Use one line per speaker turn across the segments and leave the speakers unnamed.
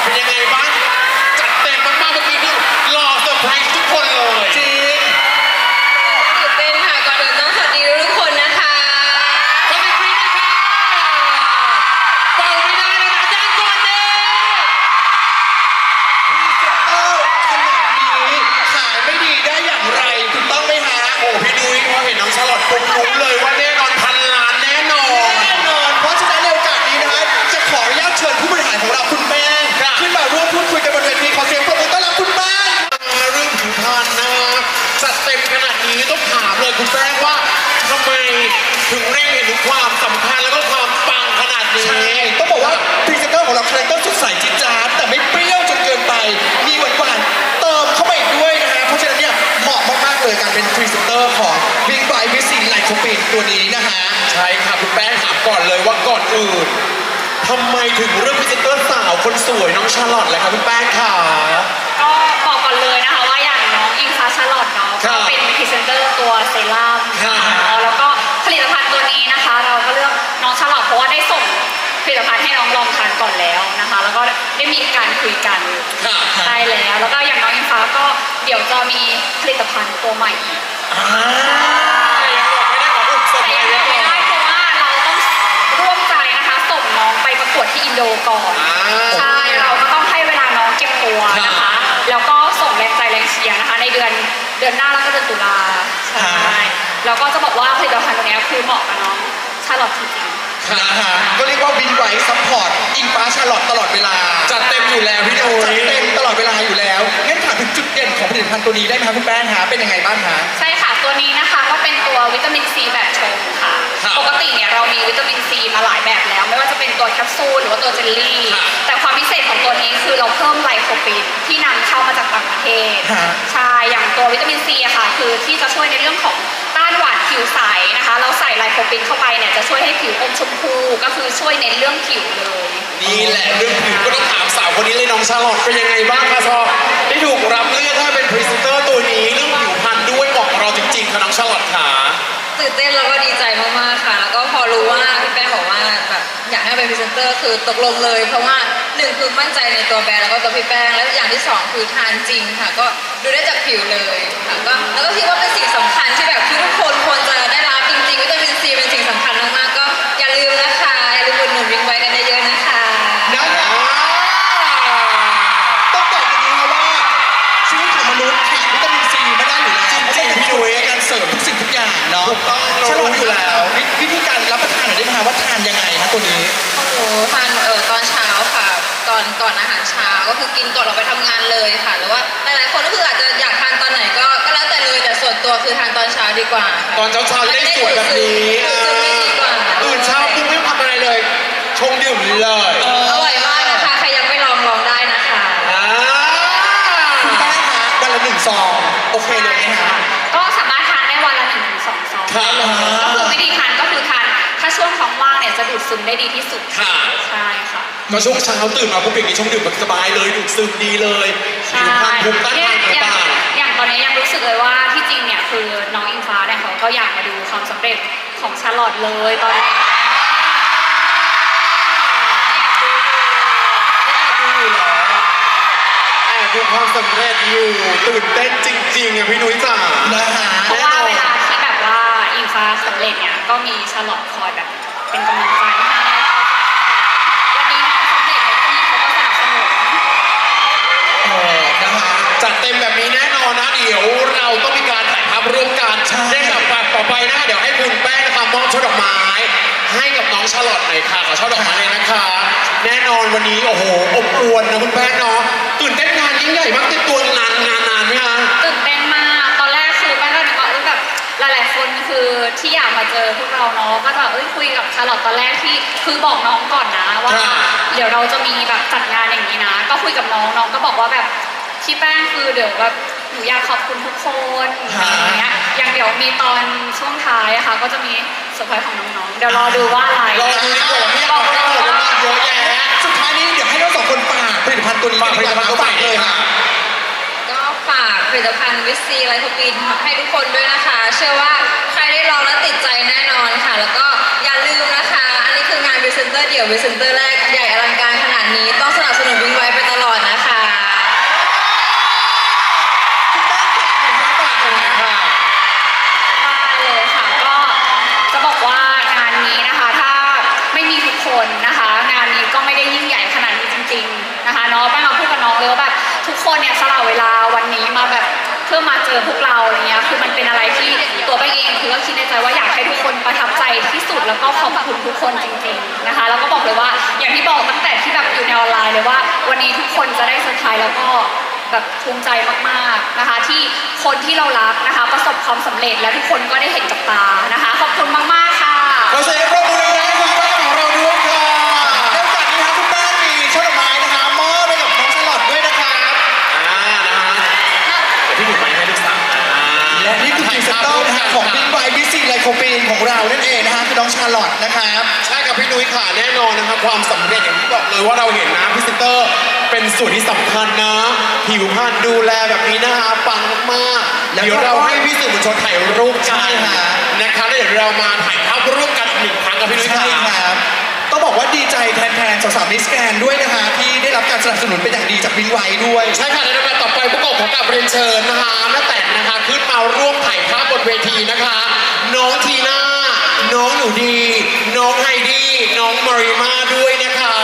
อา
มเลย
คุ
ณแป้งว่า
ทำไมถึงเร่งเห็นถึงความสำคัญแล้วก็ความปังขนาดนี้
ใช่ต้องบอกว่าพรีเซนเตอร์ของเราคาแรคเตอร์สดใสจิ๊ดจ๊าดแต่ไม่เปรี้ยวจนเกินไป มีหวานหวานๆเติมเข้าไปอีกด้วยนะฮะ เพราะฉะนั้นเนี่ยเหมาะมากๆเลยการเป็นพรีเซนเตอร์ของ Big b i t e วิสีไลโคปินตัวนี้นะฮะ
ใช่ค่ะคุณแป้งถามก่อนเลยว่าก่อนอื่นทำไมถึงเรื่องพรีเซนเตอร์สาวคนสวยน้องชาลอตเลยคะคุณแป้งค่ะ
ก็บอกก่อนเลยนะคะว่าอย่างน้องอิงฟ้าชาลอตเนาะ
ครั
ก็
บ
เป็นพรีเซนเตอร์ตัวเซรั่ม
ครับ
เนา ผลิตภัณฑ์ให้น้องลองทานก่อนแล้วนะคะ แล้วก็ได้มีการคุยกัน
ค่ะ
ใช่แล้ว แล้วก็อย่างน้องอิงฟ้าก็เดี๋ยวจะมีผลิตภัณฑ์ตัวใหม่อีก
แต่ยังบอกไม่ได้ขออุบส
แต่
ป
ยัง
ไว้
บอก
ก่
ไม่
อน
ได้เพราะว่าเราต้องร่วมใจนะคะ ส่งน้องไปประกวดที่อินโดก่อน
อ่า
ใช่เราก็ต้องให้เวลาน้องเก็บตัวนะ
ครั
คะ
บ
แล้วก็ส่งแรงใจแรงเชียร์นะคะ ในเดือนเดือนหน้าแล้วก็เดือนตุลาใช่
ครับ
แล้วก็จะบอกว่าผลิตภัณฑ์ตัวเนี้ยคือเหมาะกับน้องชาลอตจริง
นะฮะก็เรียกว่าวินไวซัพพอร์ตอิงฟ้าชาลอตตลอดเวลา
จัดเต็มอยู่แล้วพี่นุ้
จัด
ย
เต็มตลอดเวลาอยู่แล้วงั้นถามถึงจุดเด่นของผลิตภัณฑ์ตัวนี้ได้ไหมครับคุณแป้งฮะเป็นยังไงบ้างฮะ
ๆใช่ค่ะ ตัวนี้นะคะก็เป็นตัววิตามินซีแบบชงค่ะ
ครับ
ปกติเนี่ยเรามีวิตามินซีมาหลายแบบแล้ว ไม่ว่าจะเป็นตัวแคปซูลหรือว่าตัวเจลลี่
ครับ
แต่ความพิเศษของตัวนี้คือเราเพิ่มไลโคปีนที่นำเข้ามาจากต่างประเทศ
ฮะ
ใช่ อย่างตัววิตามินซีอะค่ะ คือที่จะช่วยในเรื่องของต้านหวานผิวใสนะคะ เราใส่ไลโคปินเข้าไปเนี่ยจะช่วยให้ผิวอมชมพูก็คือช่วยเน้นเรื่องผิวเลย
นี่แหละเรื่องผิวก็ต้องถามสาวคนนี้เลยน้องชาลอตเป็นยังไงบ้างคะชอบได้ถูกรับเลือกให้เป็นพรีเซนเตอร์ตัวนี้เรื่องผิวพรรณด้วยเหมาะกับเราจริงๆค่ะน้องชาลอตค่ะ
ตื่นเต้นแล้วก็ดีใจมากๆค่ะ แล้วก็พอรู้ว่าพี่แป้งบอกว่าแบบอยากให้เป็นพรีเซนเตอร์คือตกลงเลย เพราะว่าหนึ่งคือมั่นใจในตัวแบรนด์แล้วก็ตัวพี่แป้งแล้วอย่างที่สองคือทานจริงค่ะ ก็ดูได้จากผิวเลยานยังไง
นะตัวนี้
โอ้โหทานเออตอนเช้าค่ะ ก่อนก่อนอาหารเช้าก็คือกินก่อนเราไปทำงานเลยค่ะหรือว่าหลายๆคนก็คืออาจจะอยากทานตอนไหนก็ก็แล้วแต่เลยแต่ส่วนตัวคือทานตอนเช้าดีกว่าค่ะ
ตอนเช้าๆจะได้สวยแบบนี้
ซึมไม่ดีกว่า
ตื่นเช้าปุ๊บไม่ต้องทำอะไรเลย ชงดื่มเลย
อร่อยมากนะคะใครยังไม่ลองลองได้นะคะ
อ่า
คุณแป้งคะวันละหนึ่งซอง โอเคเลยไหมคะ
ก็สามารถทานได้วันละหนึ่งถึงสองซอง
ค่ะ
ไดูดซึมได้ดีที่สุด
ค่ะ
ใช่ค่ะ
ก็ช่วงเช้าตื่นมาปุ๊บอย่างนี้ชงดื่มแบบสบายเลยดูดซึมดีเลยผิวพรรณภูมิต้าน
เนี่ย
ทาน
อย่าง
ต่าง
อย่างตอนนี้ยังรู้สึกเลยว่าที่จริงเนี่ยคือน้องอิงฟ้าเนี่ยเขาก็อยากมาดูความสำเร็จของชาลอตเลยตอนนี้
ๆดูอยู่เหรอแอบดูความสำเร็จอยู่ตื่นเต้นจริงๆอะพี่นุ้ยจ๋า
นะฮะ
เพราะว่าเวลาที่แบบว่าอิงฟ้าสำเร็จเนี่ยก็มีชาลอตคอยแบบ เป็นกำลังใจให้วันนี้น้องสำเร็จเนี่ยพี่เขาก็สนับสนุน
เออนะฮะ
จัดเต็มแบบนี้แน่นอนนะเดี๋ยวเราต้องมีการถ่ายภาพร่วมกัน
ใช่
ได้กับแบบต่อไปนะเดี๋ยวให้คุณแป้งนะคะมอบช่อดอกไม้ ให้กับน้องชาลอตหน่อยค่ะขอช่อดอกไม้เลยนะคะ แน่นอนวันนี้โอ้โหอบอวลนะคุณแป้งเนาะตื่นเต้นงานยิ่งใหญ่มากเต็มตัวนานงานนานไหมคะ
ตื่นเต้นมาก หลายๆคนคือที่อยากมาเจอพวกเราเนาะก็จะเอ้ยคุยกับชาลอตตอนแรกที่คือบอกน้องก่อนนะว่า
ค่ะ
เดี๋ยวเราจะมีแบบจัดงานอย่างนี้นะ ก็คุยกับน้องน้องก็บอกว่าแบบที่แป้งคือเดี๋ยวแบบหนูอยากขอบคุณทุกคนอะไรอย่างเงี้ยอย่างเดี๋ยวมีตอนช่วงท้ายอะค่ะก็จะมีเซอร์ไพรส์ของน้องๆเดี๋ยวรอดูว่าอะไร
รอดูดีกว่าไม่อยากบอกให้หมดมันมีเยอะแยะ
สุดท้ายนี้เดี๋ยวให้ทั้งสองคนฝากผลิตภัณฑ์ตัวนี้
ฝากผลิตภัณฑ์ตัวใหม่
ฝากเลยค่ะ
ก็ฝากผลิตภัณฑ์วิซีไลโคปีนให้ทุกคนด้วยนะคะ เชื่อว่าใครได้ลองแล้วติดใจแน่นอนค่ะ แล้วก็อย่าลืมนะคะ อันนี้คืองานวิเซนเตอ
ร์เดี่ยววิเซนเตอร์แรกใหญ่อลังการขนาดนี้ ต้องสนับสนุนวิ่งไว้ไปตลอด เจอพวกเราอะไรเงี้ยคือมันเป็นอะไรที่ตัวแป้งเองคือก็คิดในใจว่าอยากให้ทุกคนประทับใจที่สุดแล้วก็ขอบคุณทุกคนจริงๆนะคะ แล้วก็บอกเลยว่าอย่างที่บอกตั้งแต่ที่แบบอยู่ในออนไลน์เลยว่า วันนี้ทุกคนจะได้เซอร์ไพรส์แล้วก็แบบภูมิใจมากๆนะคะ ที่คนที่เรารักนะคะ ประสบความสำเร็จและทุกคนก็ได้เห็นกับตานะคะ ขอบคุณมากๆค่ะ
ขอเสียงปรบมือดังๆ และ
นี่
คือพรีเซนเตอร์นะคะของบิ๊กไบบิซีไลโคปีนของเรานั่นเองนะคะคือน้องชาลอตนะครับ
ใช่กับพี่นุ้ยค่ะแน่นอนนะครับความสำเร็จอย่างที่บอกเลยว่าเราเห็นนะพรีเซนเตอร์เป็นส่วนที่สำคัญนะ ผิวพรรณดูแลแบบนี้นะคะปังมากๆ
แล้วก็
เดี๋ยวเราให้พี่สื่อมวลชนถ่ายรูปกั
ใช่
น
ค่ะ
นะคะแล้วเดี๋ยวเรามาถ่ายภาพร่วมกันอีกหนึ่งครั้งกับพี่นุ้ย
ใช่
ค่ะ
ครับ ต้องบอกว่าดีใจแทนๆสาวๆมิสแกนด้วยนะคะที่ได้รับการสนับสนุนเป็นอย่างดีจากบิ๊กไบด้วย
ใช่ค่ะในลำดับต่อไปผู้กบของกับเรียนเชิญนะคะแม่แต่นนะคะขึ้นมาร่วมถ่ายภาพบนเวทีนะคะ น้องทีน่า น้องหนูดี น้องไฮดี้ น้องมาริมาด้วยนะคะ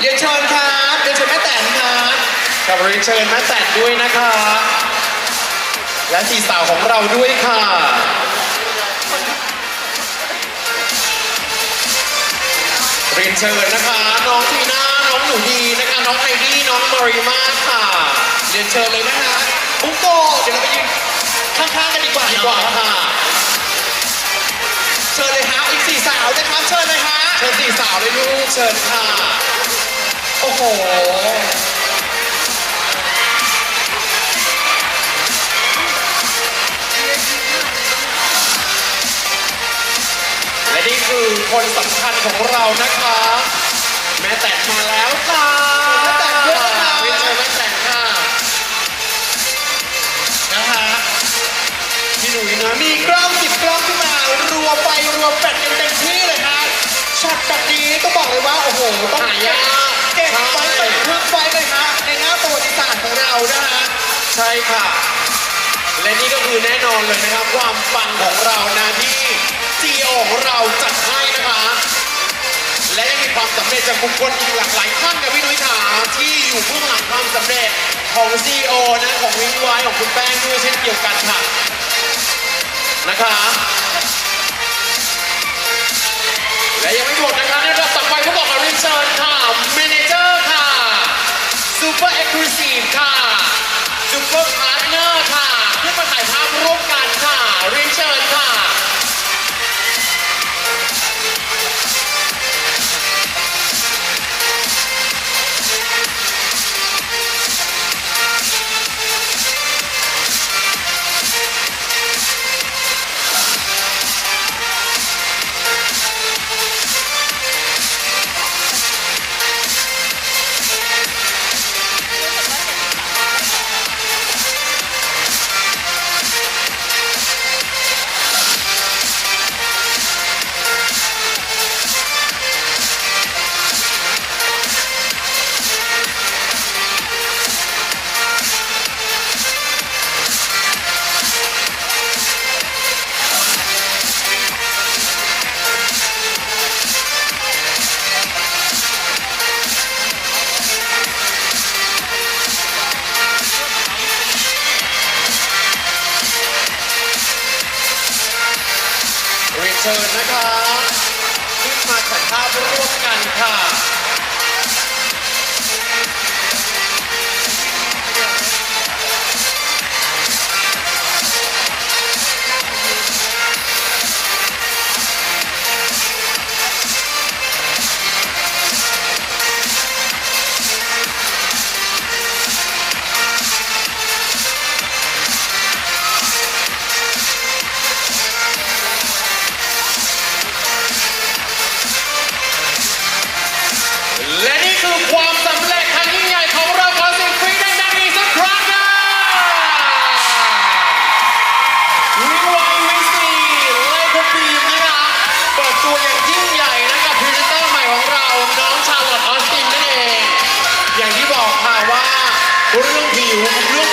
เรียนเชิญครับเรียนเชิญแม่แตนครับ
กับเรียนเชิญแม่แต่นด้วยนะคะ และสี่สาวของเราด้วยค่ะ รียนเชิญนะคะ น้องทีน่าน้องหนูดีนะคะ น้องไฮดี้น้องมาริมาค่ะ
เรียนเชิญเลยนะคะปุ๊กโกเดี๋ยวเราไปยืนข้างๆกันดีกว่า
ดี
ดี
ก
ก
ว่า
ว่า
ค่ะ
เชิญเลยฮะอีกสี่สาวนะครับเชิญเลยฮะ
เชิญสี่สาวเลยลูกเชิญค่ะ
โอ้โห
นี่คือคนสำคัญของเรานะคะ แม่แต่มาแล้วค่ะ
แม่แต่นด้วยนะคะ
เรียนเชิญแม่แต่ค่ะ
นะฮะ
พี่หนุ่ยนะ
มีกล้องสิบกล้องขึ้นมารัวไปรัวแฟลชกันเต็มที่เลยฮะช็อตแบบนี้ต้องบอกเลยว่าโอ้โหต้อง
หายาก
เก็บไว้
ใช่
เป็นทึกไว้เลยฮะในหน้าประวัติศาสตร์ของเรานะฮะ
ใช่ค่ะ และนี่ก็คือแน่นอนเลยนะครับ ความปังของเรานะที่ซีโอของเราจัดให้นะคะ และยังมีความสำเร็จจากบุคคลอีกหลากหลายท่านกับพี่นุ้ยขาที่อยู่เบื้องหลังความสำเร็จของ CEO นะของวิงไวของคุณแป้งด้วยเช่นเดียวกันค่ะนะคะและยังไม่หมดนะคะในระดับต่อไปเขาบอกกับริเชิญค่ะ Manager ค่ะ Super Exclusive ค่ะ Super Partner ค่ะ ค่ ชิญค่ะเรียนเชิญนะคะขึ้นมาถ่ายภาพร่วมกันค่ะ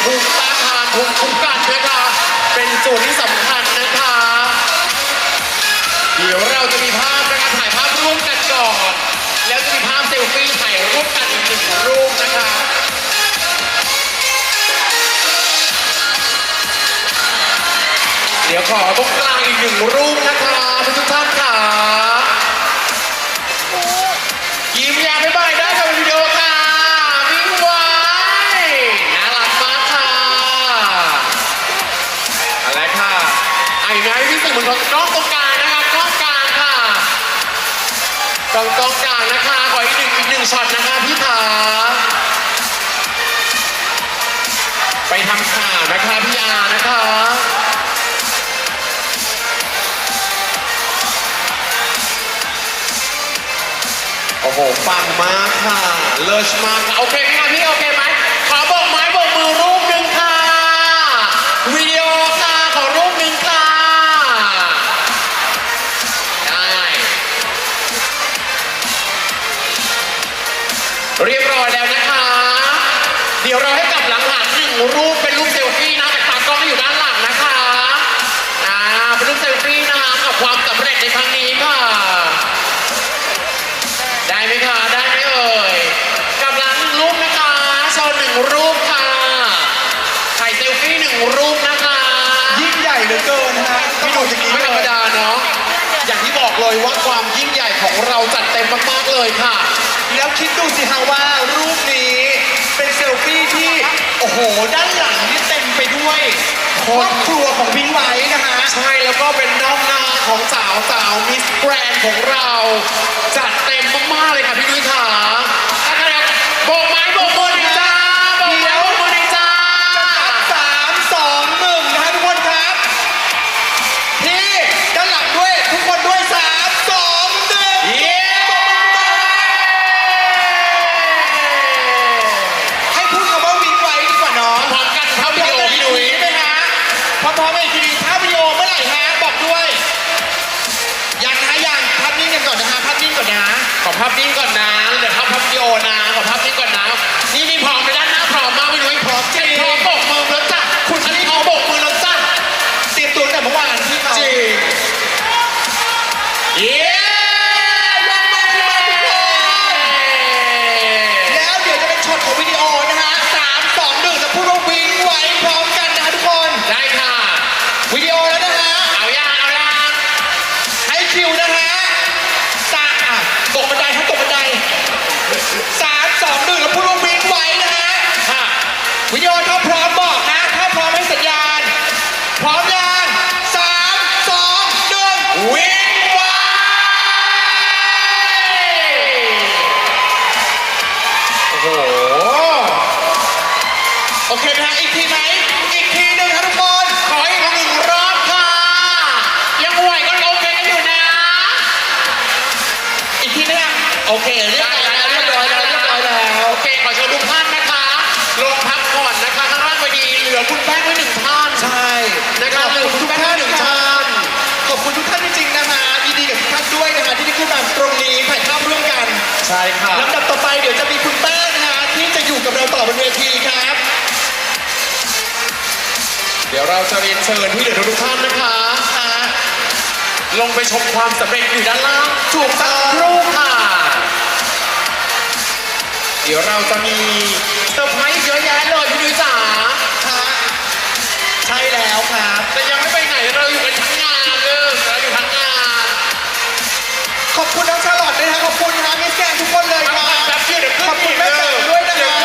ภูมิต้านทานภูมิคุ้มกันนะคะ เป็นส่วนที่สำคัญนะคะ เดี๋ยวเราจะมีภาพนะคะถ่ายภาพร่วมกันก่อน แล้วจะมีภาพเซลฟี่ถ่ายร่วมกันอีกหนึ่งรูปนะคะเดี๋ยวขอตรงกลางอีกหนึ่งรูปนะคะทุกท่านค่ะยิ้มย้มบ๊ายบายได้กับวิดีโอ ไอ้พี่สื่อมวลชนกล้องตรงกลางนะคะกล้องกลางค่ะกล้องกล้องกลางนะคะขออีกหนึ่งอีกหนึ่งช็อตนะคะพี่ขาไปทำข่าวนะคะพี่อานะคะโอ้โหปังมากค่ะเลิศมากค่ะโอเคไหมคะพี่โอเคไหมขอบอกไม้บอกมือรูปหนึ่งค่ะวิ ร้อยแล้วนะคะ เดี๋ยวเราให้กลับหลังหันหนึ่งรูปเป็นรูปเซลฟี่นะแต่ตากล้องอยู่ด้านหลังนะคะ อ่า เป็นรูปเซลฟี่นะคะกับความสำเร็จในครั้งนี้ค่ะ ได้ไหมคะ ได้ไหมเอ่ยกลับหลังรูปนะคะโชว์หนึ่งรูปค่ะ ถ่ายเซลฟี่หนึ่งรูปนะคะ
ยิ่งใหญ่เหลือเกินนะฮะต้องบอกอย่างนี้
ไม่ธรรมดาเนาะ อย่างที่บอกเลยว่าความยิ่งใหญ่ของเราจัดเต็มมากๆเลยค่ะ
คิดดูสิฮะว่ารูปนี้เป็นเซลฟี่ที่ โอ้โห ด้านหลังนี่เต็มไปด้วยครอบครัวของพิงไว้นะฮะ
ใช่แล้วก็เป็นน้องนาของสาวสาวมิสแกรนของเรา จัดเต็มมากๆเลยค่ะพี่นุ้ยขาถ้าใครโบกไม้โบกมือหน่อยจ้าโบกไม้โบกมือหน่อยจ้า โอ
เคไหมฮะอีกทีไหมอีกทีหนึ่งครับทุกคน
ขออีกหนึ่งรอบค่ะ ยังไหวก็โอเคกันอยู่นะ
อีกทีนะโอเคเรียบร้อยแล้วเรียบร้อยแล้วเรียบร้อยแล้ว
โอเคขอเชิญทุกท่านนะคะ ลงพักผ่อนนะคะข้างล่างไปดีเหลือคุณแป้งไว้หนึ่งท่าน
ใช่
นะครับ
ขอบคุณทุกท่าน
หนึ่ง
ค
ท่า
รับ
น
ขอบคุณทุกท่านจริงๆนะฮะยินดีกับทุกท่านด้วยนะฮะที่ได้ขึ้นมาตรงนี้ถ่ายภาพร่วมกัน
ใช่ค่ะ
ลำดับต่อไปเดี๋ยวจะมีคุณแป้งนะฮะที่จะอยู่กับเราต่อบนเวที
ยวเราจะเรียนเชิญที่เหลือทุกท่านนะคะลงไปชมความสำเร็จอยู่ด้านล่าง
ถูกต้อง
ครู่ค่ะ เดี๋ยวเราจะมีเซอร์ไพรส์เยอะแยะเลยพี่นุ้ยจ๋า
ฮะใช่แล้วครับ
แต่ยังไม่ไปไหนเราอยู่กันทั้งงานเลยเราอยู่ทั้งงาน
ขอบคุณน้องชาลอตด้วยนะขอบคุณนะมิสแกนทุกคนเลยค
ทำ
รับ
งานแป๊บเดียวเดี๋ยวขึ้น
ขอบคุ
อี
ณ
ก
แม่
เล
แต๋
ยว
ด้วยนะ
เดี๋ยว
ค
ขึ้
รับน